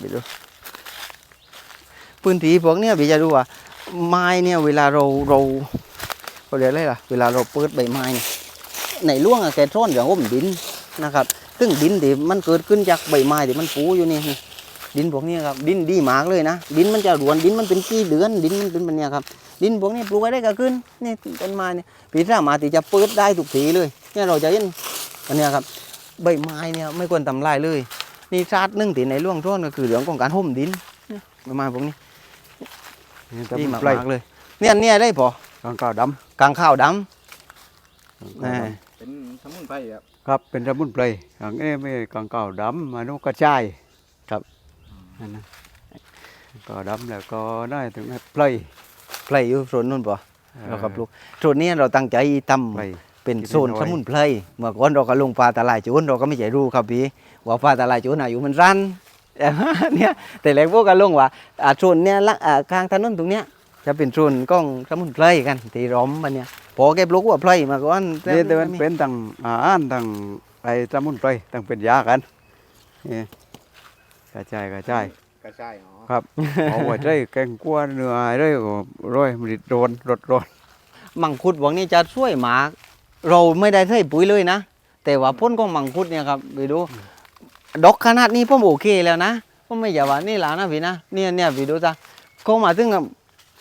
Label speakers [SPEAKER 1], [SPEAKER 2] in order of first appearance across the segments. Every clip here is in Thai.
[SPEAKER 1] ไปดูพื้นที่พวกเนี้ยพี่จะดูว่า ไม้เนี่ยเวลาเราเราเขาเรียกอะไรล่ะ เวลาเราเปิดใบไม้ในร่วงอะแกซ่อนอย่างว่ามันดินนะครับ ซึ่งดินที่มันเกิดขึ้นจากใบไม้ที่มันปูอยู่นี่ดินพวกนี้ครับดินดีมากเลยนะ ดินมันจะรวนดินมันเป็นขี้เดือนดินมันเป็นแบบนี้ครับ ดินพวกนี้ปลูกไว้ได้ก็ขึ้นนี่ต้นไม้เนี่ยปีสามารถที่จะเปิดได้ทุกทีเลยเนี่ยเราจะเห็นอันนี้ครับ ใบไม้เนี่ยไม่ควรทำลายเลย นี่ชาติหนึ่งที่ในร่วงร่นก็คือเรื่องของการห่มดินเนี่ยใบไม้พวกนี้
[SPEAKER 2] นี่ตะ
[SPEAKER 1] ดี
[SPEAKER 2] บุญ
[SPEAKER 1] มาก
[SPEAKER 2] ไพร
[SPEAKER 1] ๆเลย เนี่ยเนี่ยได้พอกา
[SPEAKER 2] งกาวด
[SPEAKER 1] กลางข้าวดำำอ่า
[SPEAKER 3] เป็นสมุนไพรครับ
[SPEAKER 2] ครับเป็นตะบุญไพรกางนี้ไม่กางกาวดำมานุกระจายครับนั่นนะกาวดำแล้วก็ได้ถึงไพร
[SPEAKER 1] ไพรอยู่โซนนู่นป่ะ
[SPEAKER 2] เอ่อ
[SPEAKER 1] เราครับลูกโซนนี้เราตั้งใจทำ
[SPEAKER 2] ไพร
[SPEAKER 1] เป็น
[SPEAKER 2] ที่
[SPEAKER 1] โซน
[SPEAKER 2] น้อย
[SPEAKER 1] สมุนไพรเมื่อก่อนเราก็ลงปลาตะลายจูนเราก็ไม่ใช่รู้ครับพี่ว่าปลาตะลายจูนอายุมันสั้นเนี่ยแต่แรกพวกก็ลงว่าอ่าโซนเนี่ยละอ่าข้างถนนตรงเนี้ยจะเป็นโซนกล้องสมุนไพรกันที่ร้อมมันเนี่ยพอแกปลูกว่าไพรมาก่อน
[SPEAKER 2] นี่แต่มันเป็นตั้งอาหารตั้งไอ้ตะบุญไพรตั้งเป็นยากันนี่กระจายกระจาย
[SPEAKER 3] กระชายอ๋อ
[SPEAKER 2] ครับเอาไว้ได้แกงกัวเนื้อได้ก็ร้อยมันดิโดนรสร้อน
[SPEAKER 1] มังคุดพวกนี้จะช่วยหมาก เราไม่ได้ใส่ปุ๋ยเลยนะ แต่ว่าพ้นของมังคุดเนี่ยครับไปดูดอกขนาดนี้ผมโอเคแล้วนะผมไม่อย่าว่านี่หลานะพี่นะเนี่ยเนี่ยพี่ดูจ้ะเขามาถึงกับ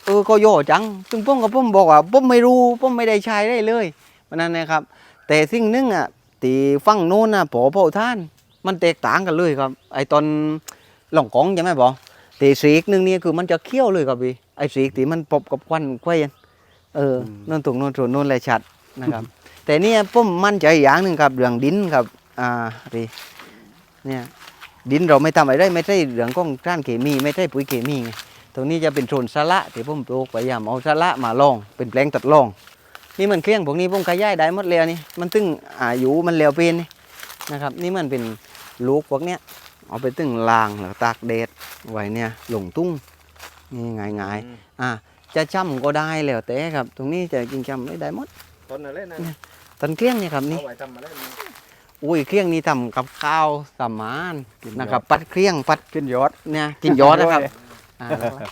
[SPEAKER 1] เออก็โย่จังซึ่งผมกับผมบอกว่าผมไม่รู้ผมไม่ได้ใช้ได้เลยมันนั้นนะครับ แต่สิ่งหนึงอะตีฟังโน้นนะพอเผาท่าน มันแตกต่างกันเลยครับ ไอตอนหล่องกองใช่ไหมบอกแต่สีกหนึงเนี่ยคือมันจะเขี้ยวเลยครับพี่ไอสีกที่มันปบกับควันไขว้นเอออ
[SPEAKER 2] ม
[SPEAKER 1] นั่นตรงโน้นส่วนโน้นแหละชัดนะครับ แต่เนี่ยผมมั่นใจอย่างหนึ่งครับเรื่องดินครับอ่าพี่เนี่ยดินเราไม่ทำอะไรได้ไม่ใช่เรื่องของสารเคมี ไม่ใช่ปุ๋ยเคมีไงตรงนี้จะเป็นโซนสาระที่ผมปลูกพยายามเอาสาระมาลองเป็นแปลงตัดลอง นี่มันเครื่องพวกนี้ผมขยายได้หมดแล้วนี่มันตึงอายุมันแล้วเป็นนี่นะครับ นี่มันเป็นลูกพวกเนี้ยเอาไปตึงลางหรือตากแดดไว้เนี่ยหลงตุ้งนี่ง่าย
[SPEAKER 3] อืม
[SPEAKER 1] ๆอ่าจะช่ำก็ได้แล้วแต่ครับ ตรงนี้จะกินช่ำไม่ได้หมด
[SPEAKER 3] ต้นอะไรนะ
[SPEAKER 1] ต้นเครื่องเนี่ยครับนี่
[SPEAKER 3] เอาไว้ทำอะไรนะ
[SPEAKER 1] อุ้ยเครื่องนี้ทำกับข้าวสามานนะครับ ปัดเครื่องปัด
[SPEAKER 2] กินยอด
[SPEAKER 1] เนี่ยกินยอดนะครับอ่าแล้วก็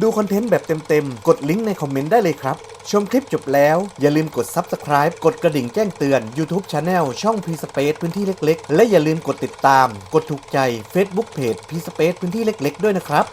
[SPEAKER 4] ดูคอนเทนต์แบบเต็มๆ กดลิงก์ในคอมเมนต์ได้เลยครับ ชมคลิปจบแล้ว อย่าลืมกด Subscribe กดกระดิ่งแจ้งเตือน YouTube Channel ช่อง p r e Space พื้นที่เล็ก ๆ และอย่าลืมกดติดตาม กดถูกใจ Facebook Page p r e Space พื้นที่เล็ก ๆ ด้วยนะครับ